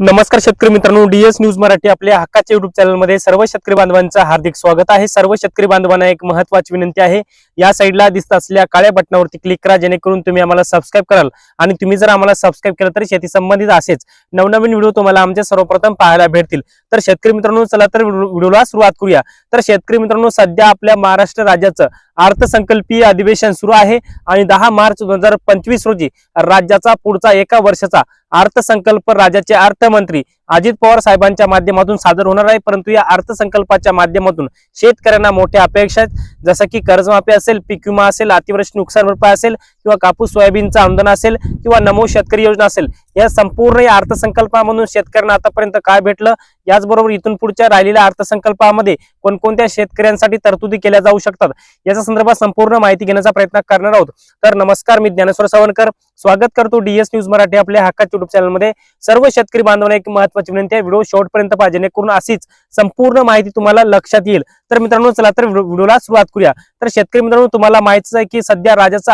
नमस्कार शेतकरी मित्रांनो डीएस न्यूज मराठी आपल्या हक्काच्या युट्यूब चॅनलमध्ये सर्व शेतकरी बांधवांचं हार्दिक स्वागत आहे. सर्व शेतकरी बांधवांना एक महत्वाची विनंती आहे. या साईडला दिसत असलेल्या काळ्या बटनावरती क्लिक करा जेणेकरून तुम्ही आम्हाला सबस्क्राईब कराल. आणि तुम्ही जर आम्हाला सबस्क्राईब केलं तर शेती संबंधित असेच नवनवीन व्हिडिओ तुम्हाला आमचे सर्वप्रथम पाहायला भेटतील. तर शेतकरी मित्रांनो चला तर व्हिडिओला सुरुवात करूया. तर शेतकरी मित्रांनो सध्या आपल्या महाराष्ट्र राज्याचं अर्थसंकल्पीय अधिवेशन सुरू आहे आणि दहा मार्च दोन हजार पंचवीस रोजी राज्याचा पुढचा एका वर्षाचा अर्थसंकल्प राज्याचे अर्थमंत्री अजित पवार साहेबांच्या माध्यमातून सादर होणार आहे. परंतु या अर्थसंकल्पाच्या माध्यमातून शेतकऱ्यांना मोठ्या अपेक्षा आहेत. जसं की कर्जमाफी असेल पीक विमा असेल अतिवृष्टी नुकसान भरपाई असेल किंवा कापूस सोयाबीनचं आमदन असेल किंवा नमो शेतकरी योजना असेल या संपूर्ण या अर्थसंकल्पामधून शेतकऱ्यांना आतापर्यंत काय भेटलं? याचबरोबर इथून पुढच्या राहिलेल्या अर्थसंकल्पामध्ये कोणकोणत्या शेतकऱ्यांसाठी तरतुदी केल्या जाऊ शकतात? याच्या संदर्भात संपूर्ण माहिती घेण्याचा प्रयत्न करणार आहोत. तर नमस्कार मी ज्ञानेश्वर सावरकर स्वागत करतो डीएस न्यूज मराठी आपल्या हक्का युट्यूब चॅनलमध्ये सर्व शेतकरी बांधवांना एक महत्वाची विनंती आहे. व्हिडिओ शेवटपर्यंत पाहिजे जेणेकरून अशीच संपूर्ण माहिती तुम्हाला लक्षात येईल. तर मित्रांनो चला तर व्हिडिओला सुरुवात करूया. तर शेतकरी मित्रांनो तुम्हाला माहितीच आहे की सध्या राज्याचं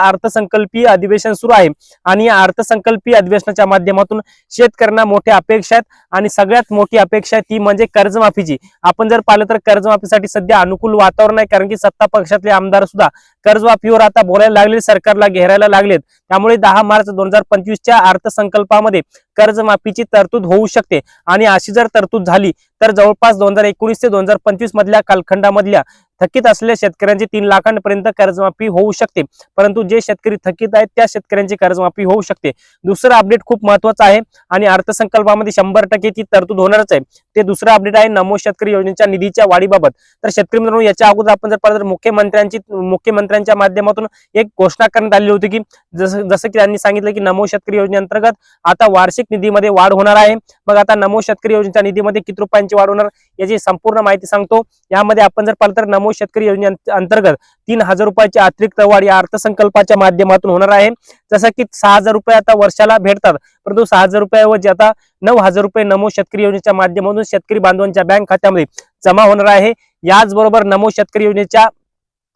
अर्थसंकल्पीय अधिवेशन सुरू आहे. आणि या अर्थसंकल्पीय अधिवेशनाच्या माध्यमातून शेतकऱ्यांना मोठ्या अपेक्षा आहेत. आणि सगळ्यात मोठी अपेक्षा आहे ती म्हणजे कर्जमाफीची. आपण जर पाहिलं तर कर्जमाफीसाठी सध्या अनुकूल वातावरण आहे. कारण की सत्ता पक्षातले आमदार सुद्धा कर्जमाफीवर आता बोलायला लागले सरकारला घेरायला लागलेत. त्यामुळे दहा मार्च दोन हजार पंचवीसच्या अर्थसंकल्पामध्ये कर्जमाफीची तरतूद होऊ शकते. आणि अशी जर तरतूद झाली तर जवळपास दोन हजार एकोणीस ते दोन हजार पंचवीस मधल्या कालखंडामधल्या थकीत असलेल्या शेतकऱ्यांची तीन लाखांपर्यंत कर्जमाफी होऊ शकते. परंतु जे शेतकरी थकीत आहेत त्या शेतकऱ्यांची कर्जमाफी होऊ शकते. दुसरं अपडेट खूप महत्वाचं आहे आणि अर्थसंकल्पामध्ये शंभर टक्के ती तरतूद होणारच आहे. ते दुसरं अपडेट आहे नमो शेतकरी योजनेच्या निधीच्या वाढीबाबत. तर शेतकरी मित्रांनो याच्या अगोदर आपण जर पाहिलं तर मुख्यमंत्र्यांची मुख्यमंत्र्यांच्या माध्यमातून एक घोषणा करण्यात आलेली होती की जसं जसं की त्यांनी सांगितलं की नमो शेतकरी योजनेअंतर्गत आता वार्षिक निधीमध्ये वाढ होणार आहे. मग आता नमो शेतकरी योजनेच्या निधीमध्ये किती रुपयांची वाढ होणार याची संपूर्ण माहिती सांगतो. यामध्ये आपण जर पाहिलं तर नमो शेतकरी योजने अंतर्गत तीन हजार रुपयाची अतिरिक्त वाढ या अर्थसंकल्पाच्या माध्यमातून होणार आहे. जसं की सहा हजार रुपये आता वर्षाला भेटतात. परंतु सहा हजार रुपयाऐवजी आता नऊ हजार रुपये नमो शेतकरी योजनेच्या माध्यमातून शेतकरी बांधवांच्या बँक खात्यामध्ये जमा होणार आहे. याचबरोबर नमो शेतकरी योजनेच्या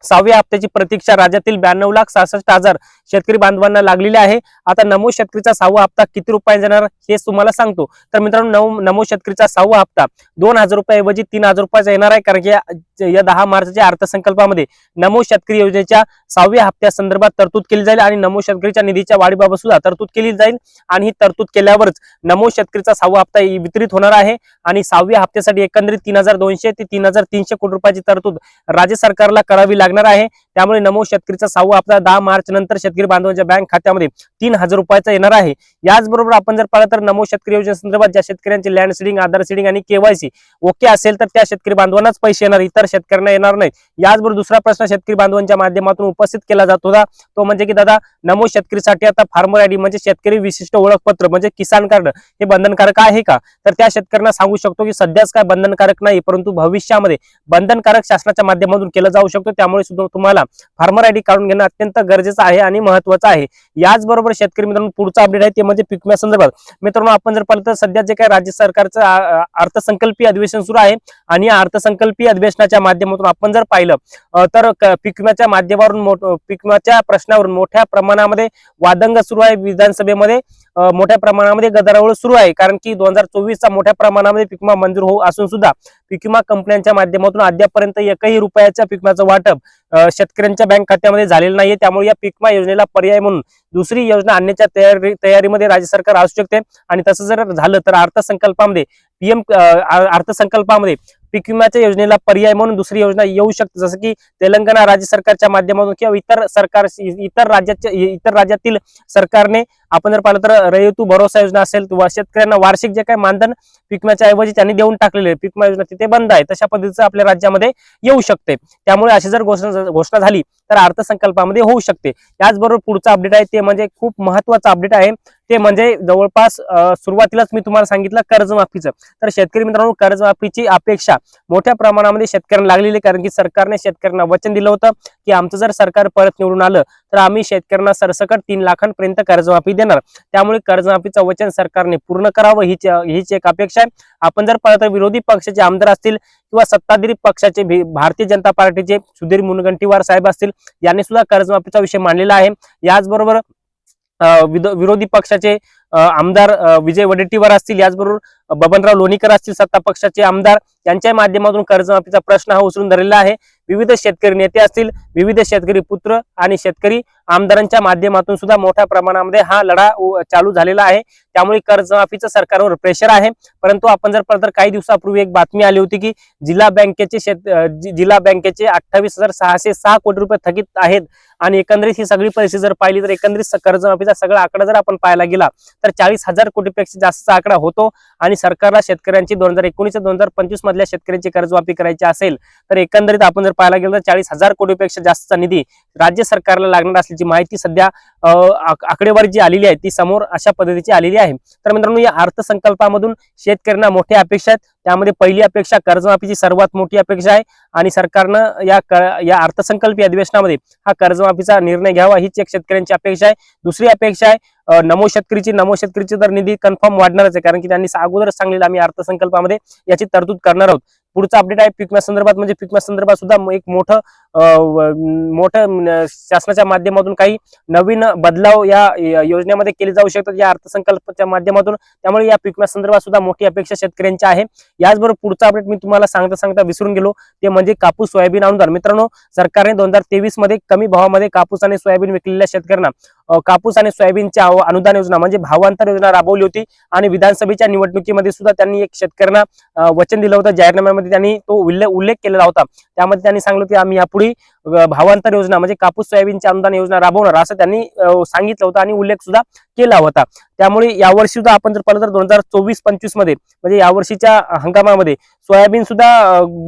सहाव्या हप्त्याची प्रतीक्षा राज्यातील ब्याण्णव लाख सहासष्ट हजार शेतकरी बांधवांना लागलेली आहे. आता नमो शेतकरीचा सहावा हप्ता किती रुपये जाणार हे तुम्हाला सांगतो. तर मित्रांनो नमो शेतकरीचा सहावा हप्ता दोन हजार रुपयाऐवजी तीन हजार रुपयाचा येणार आहे. कारण की या- दहा मार्चच्या अर्थसंकल्पामध्ये नमो शेतकरी योजनेच्या सहाव्या हप्त्या संदर्भात तरतूद केली जाईल आणि नमो शेतकरीच्या निधीच्या वाढीबाबत सुद्धा तरतूद केली जाईल. आणि ही तरतूद केल्यावरच नमो शेतकरीचा सहावा हप्ता वितरित होणार आहे. आणि सहाव्या हप्त्यासाठी एकंदरीत तीन हजार दोनशे ते तीन हजार तीनशे कोटी रुपयाची तरतूद राज्य सरकारला करावी लागणार आहे. त्यामुळे नमो शेतकरीचा सहावा हप्ता दहा मार्च नंतर शेतकरी बांधवांच्या बँक खात्यामध्ये तीन हजार रुपयाचा येणार आहे. याचबरोबर आपण जर पाहिलं तर नमो शेतकरी योजनेसंदर्भात ज्या शेतकऱ्यांचे लँड सिडिंग आधार सिडिंग आणि केवायसी ओके असेल तर त्या शेतकरी बांधवांनाच पैसे येणार इतर शेतकऱ्यांना येणार नाही. याचबरोबर दुसरा प्रश्न शेतकरी बांधवांच्या माध्यमातून उपस्थित केला जात होता. तो म्हणजे की दादा नमो शेतकरीसाठी आता फार्मर आयडी म्हणजे शेतकरी विशिष्ट ओळखपत्र म्हणजे किसान कार्ड हे बंधनकारक आहे का? तर त्या शेतकऱ्यांना सांगू शकतो की सध्याच काय बंधनकारक नाही परंतु भविष्यामध्ये बंधनकारक शासनाच्या माध्यमातून केलं जाऊ शकतो. त्यामुळे सुद्धा तुम्हाला फार्मर आयडी काढून घेणं अत्यंत गरजेचं आहे आणि महत्वाचं आहे. याचबरोबर शेतकरी मित्रांनो पुढचा अपडेट आहे ते म्हणजे पिकम्या संदर्भात. मित्रांनो आपण जर पाहिलं तर सध्या जे काही राज्य सरकारचं अर्थसंकल्पीय अधिवेशन सुरू आहे आणि या अर्थसंकल्पीय अधिवेशनाच्या माध्यमातून आपण जर पाहिलं तर पिकम्याच्या माध्यमावरून मोठ- प्रश्नावरून मोठ्या प्रमाणामध्ये वादंग सुरू आहे विधानसभेमध्ये. मोठ्या प्रमाणामध्ये गदारोळ सुरू आहे. कारण की दोन हजार चोवीसचा मोठ्या प्रमाणामध्ये पीक विमा मंजूर होऊ असून सुद्धा पीक विमा कंपन्यांच्या माध्यमातून अद्यापर्यंत एकही रुपयाच्या पिकमाचं वाटप शेतकऱ्यांच्या बँक खात्यामध्ये झालेलं नाहीये. त्यामुळे या पीक योजनेला पर्याय म्हणून दुसरी योजना आणण्याच्या तयारी तयारीमध्ये राज्य सरकार असू शकते. आणि तसं जर झालं तर अर्थसंकल्पामध्ये पीएम अर्थसंकल्पामध्ये पीक विम्याच्या योजनेला पर्याय म्हणून दुसरी योजना येऊ शकते. जसं की तेलंगणा राज्य सरकारच्या माध्यमातून किंवा इतर सरकार इतर राज्याच्या इतर राज्यातील सरकारने आपण जर पाहिलं तर रयतू भरोसा योजना असेल किंवा शेतकऱ्यांना वार्षिक जे काही मानधन पिकम्याच्या ऐवजी त्यांनी देऊन टाकलेले पिकमा पीक योजना तिथे बंद आहे. तशा पद्धतीचं आपल्या राज्यामध्ये येऊ शकते. त्यामुळे अशी जर घोषणा घोषणा झाली तर अर्थसंकल्पामध्ये होऊ शकते. याचबरोबर पुढचा अपडेट आहे ते म्हणजे खूप महत्वाचं अपडेट आहे. ते म्हणजे जवळपास सुरुवातीलाच मी तुम्हाला सांगितलं कर्जमाफीचं. तर शेतकरी मित्रांनो कर्जमाफीची अपेक्षा मोठ्या प्रमाणामध्ये शेतकऱ्यांना लागलेली आहे. कारण की सरकारने शेतकऱ्यांना वचन दिलं होतं की आमचं जर सरकार परत निवडून आलं तर आम्ही शेतकऱ्यांना सरसकट तीन लाखांपर्यंत कर्जमाफी देणार. त्यामुळे कर्जमाफीचं वचन सरकारने पूर्ण करावं हीच हीच एक अपेक्षा आहे. आपण जर पाहिलं तर विरोधी पक्षाचे आमदार असतील किंवा सत्ताधारी पक्षाचे भारतीय जनता पार्टीचे सुधीर मुनगंटीवार साहेब असतील यांनी सुद्धा कर्जमाफीचा विषय मांडलेला आहे. याचबरोबर अं, विरोधी पक्षाचे आमदार विजय वडेट्टीवार असतील याचबरोबर बबनराव लोणीकर असतील सत्ता पक्षाचे आमदार यांच्या माध्यमातून कर्जमाफीचा प्रश्न हा उचलून धरलेला आहे. विविध शेतकरी नेते असतील विविध शेतकरी पुत्र आणि शेतकरी आमदारांच्या माध्यमातून सुद्धा मोठ्या प्रमाणामध्ये हा लढा चालू झालेला आहे. त्यामुळे कर्जमाफीचं सरकारवर प्रेशर आहे. परंतु आपण जर परत काही दिवसापूर्वी एक बातमी आली होती की जिल्हा बँकेचे शेत जिल्हा बँकेचे अठ्ठावीस हजार सहाशे सहा कोटी रुपये थकीत आहेत आणि एकंदरीत ही सगळी परिस्थिती जर पाहिली तर एकंदरीत कर्जमाफीचा सगळा आकडा जर आपण पाहायला गेला तर चाळीस हजार कोटीपेक्षा जास्तचा आकडा होतो आणि सरकारला शेतकऱ्यांची दोन हजार एकोणीस दोन हजार पंचवीस मधल्या शेतकऱ्यांची कर्जमाफी करायची असेल तर एकंदरीत आपण जर पाहायला गेलं तर चाळीस हजार कोटीपेक्षा जास्तचा निधी राज्य सरकारला लागणार असल्याची माहिती सध्या आकडेवारी जी आलेली आहे ती समोर अशा पद्धतीची आलेली आहे. तर मित्रांनो या अर्थसंकल्पामधून शेतकऱ्यांना मोठ्या अपेक्षा आहेत. त्यामध्ये पहिली अपेक्षा कर्जमाफीची सर्वात मोठी अपेक्षा आहे आणि सरकारनं या या अर्थसंकल्पीय अधिवेशनामध्ये हा कर्जमाफीचा निर्णय घ्यावा हीच एक शेतकऱ्यांची अपेक्षा आहे. दुसरी अपेक्षा आहे नमो शेतकरीची नमो शेतकरीची तर निधी कन्फर्म वाढणारच आहे कारण की त्यांनी अगोदरच सांगलेलं आम्ही अर्थसंकल्पामध्ये याची तरतूद करणार आहोत. पुढचा अपडेट आहे. पिकम्या संदर्भात म्हणजे पिकम्या संदर्भात सुद्धा एक मोठं मोठ्या शासनाच्या माध्यमातून काही नवीन बदलाव या योजनेमध्ये केले जाऊ शकतात. या अर्थसंकल्पाच्या माध्यमातून. त्यामुळे या पिकम्या संदर्भात सुद्धा मोठी अपेक्षा शेतकऱ्यांची आहे. याचबरोबर पुढचा अपडेट मी तुम्हाला सांगता सांगता विसरून गेलो. ते म्हणजे कापूस सोयाबीन अनुदान मित्रांनो सरकारने दोन हजार तेवीसमध्ये कमी भावामध्ये कापूस आणि सोयाबीन विकलेल्या शेतकऱ्यांना कापूस आणि सोयाबीनच्या अनुदान योजना म्हणजे भावांतर योजना राबवली होती आणि विधानसभेच्या निवडणुकीमध्ये सुद्धा त्यांनी एक शेतकऱ्यांना वचन दिलं होतं. जाहीरनाम्यामध्ये त्यांनी तो उल्लेख उल्लेख केलेला होता. त्यामध्ये त्यांनी सांगितलं की आम्ही यापुढे अ, भावांतर योजना म्हणजे कापूस सोयाबीनची अनुदान योजना राबवणार असं त्यांनी सांगितलं होतं आणि उल्लेख सुद्धा केला होता. त्यामुळे यावर्षी सुद्धा आपण जर पाहिलं तर दोन हजार चोवीस पंचवीसमध्ये म्हणजे यावर्षीच्या हंगामामध्ये सोयाबीन सुद्धा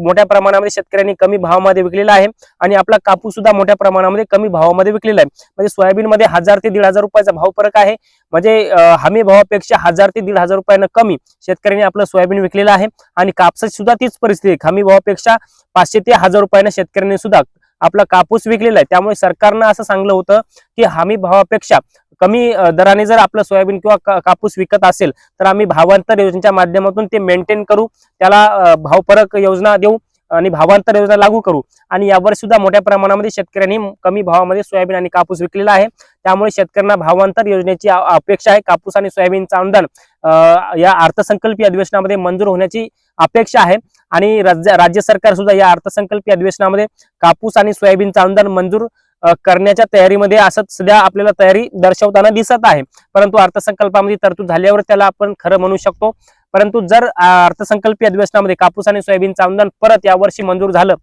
मोठ्या प्रमाणामध्ये शेतकऱ्यांनी कमी भावामध्ये विकलेला आहे आणि आपला कापूस सुद्धा मोठ्या प्रमाणामध्ये कमी भावामध्ये विकलेला आहे. म्हणजे सोयाबीन मध्ये हजार ते दीड हजार रुपयाचा भाव फरक आहे. म्हणजे हमी भावापेक्षा हजार ते दीड हजार रुपयानं कमी शेतकऱ्यांनी आपलं सोयाबीन विकलेलं आहे आणि कापसाची सुद्धा तीच परिस्थिती आहे. हमी भावापेक्षा पाचशे ते हजार रुपयानं शेतकऱ्यांनी सुद्धा आपला कापूस विकलेला आहे. त्यामुळे सरकारनं असं सांगलं होतं की हमी भावापेक्षा कमी दराने जर आपलं सोयाबीन किंवा कापूस विकत असेल तर आम्ही भावांतर योजनेच्या माध्यमातून ते मेंटेन करू. त्याला भावपरक योजना देऊ. आणि भावांतर योजना लागू करू. आणि यावर सुद्धा मोठ्या प्रमाणामध्ये शेतकऱ्यांनी कमी भावामध्ये सोयाबीन आणि कापूस विकलेला आहे. त्यामुळे शेतकऱ्यांना भावांतर योजनेची अपेक्षा आहे. कापूस आणि सोयाबीनचं अनुदान या अर्थसंकल्पीय अधिवेशनामध्ये मंजूर होण्याची अपेक्षा आहे. आणि राज्य राज्य सरकार सुद्धा या अर्थसंकल्पीय अधिवेशनामध्ये कापूस आणि सोयाबीनचं अनुदान मंजूर करण्याच्या तयारीमध्ये असं सध्या आपल्याला तयारी दर्शवताना दिसत आहे. परंतु अर्थसंकल्पामध्ये तरतूद झाल्यावर त्याला आपण खरं म्हणू शकतो. परंतु जर अर्थसंकल्पीय अधिवेशनामध्ये कापूस आणि सोयाबीनचं अनुदान परत यावर्षी मंजूर झालं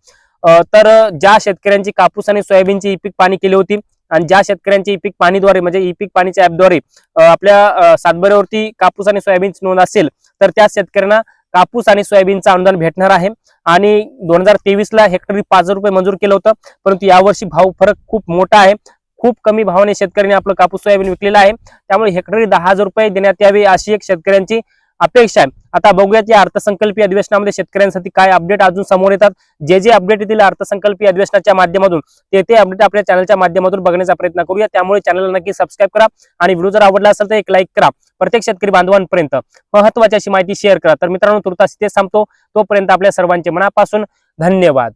तर ज्या शेतकऱ्यांची कापूस आणि सोयाबीनची ई पीक पाणी केली होती आणि ज्या शेतकऱ्यांची ई पीक पाणीद्वारे म्हणजे ई पीक पाणीच्या ऍपद्वारे आपल्या सातबऱ्यावरती कापूस आणि सोयाबीनची नोंद असेल तर त्या शेतकऱ्यांना कापूस आणि सोयाबीनचं अनुदान भेटणार आहे. आणि दोन हजार तेवीस ला हेक्टरी पाच हजार रुपये मंजूर केलं होतं परंतु यावर्षी भाव फरक खूप मोठा आहे. खूप कमी भावाने शेतकऱ्यांनी आपलं कापूस सोयाबीन विकलेलं आहे. त्यामुळे हेक्टरी दहा हजार रुपये देण्यात यावे अशी एक शेतकऱ्यांची अपेक्षा आहे. आता बघूयात या अर्थसंकल्पीय अधिवेशनामध्ये शेतकऱ्यांसाठी काय अपडेट अजून समोर येतात. जे जे अपडेट येतील अर्थसंकल्पीय अधिवेशनाच्या माध्यमातून ते ते अपडेट आपल्या चॅनलच्या माध्यमातून बघण्याचा प्रयत्न करूया. त्यामुळे चॅनलला नक्की सबस्क्राईब करा आणि व्हिडिओ जर आवडला असेल तर एक लाईक करा. प्रत्येक शेतकरी बांधवांपर्यंत महत्वाची अशी माहिती शेअर करा. तर मित्रांनो तुर्तास इथेच थांबतो. तोपर्यंत आपल्या सर्वांचे मनापासून धन्यवाद.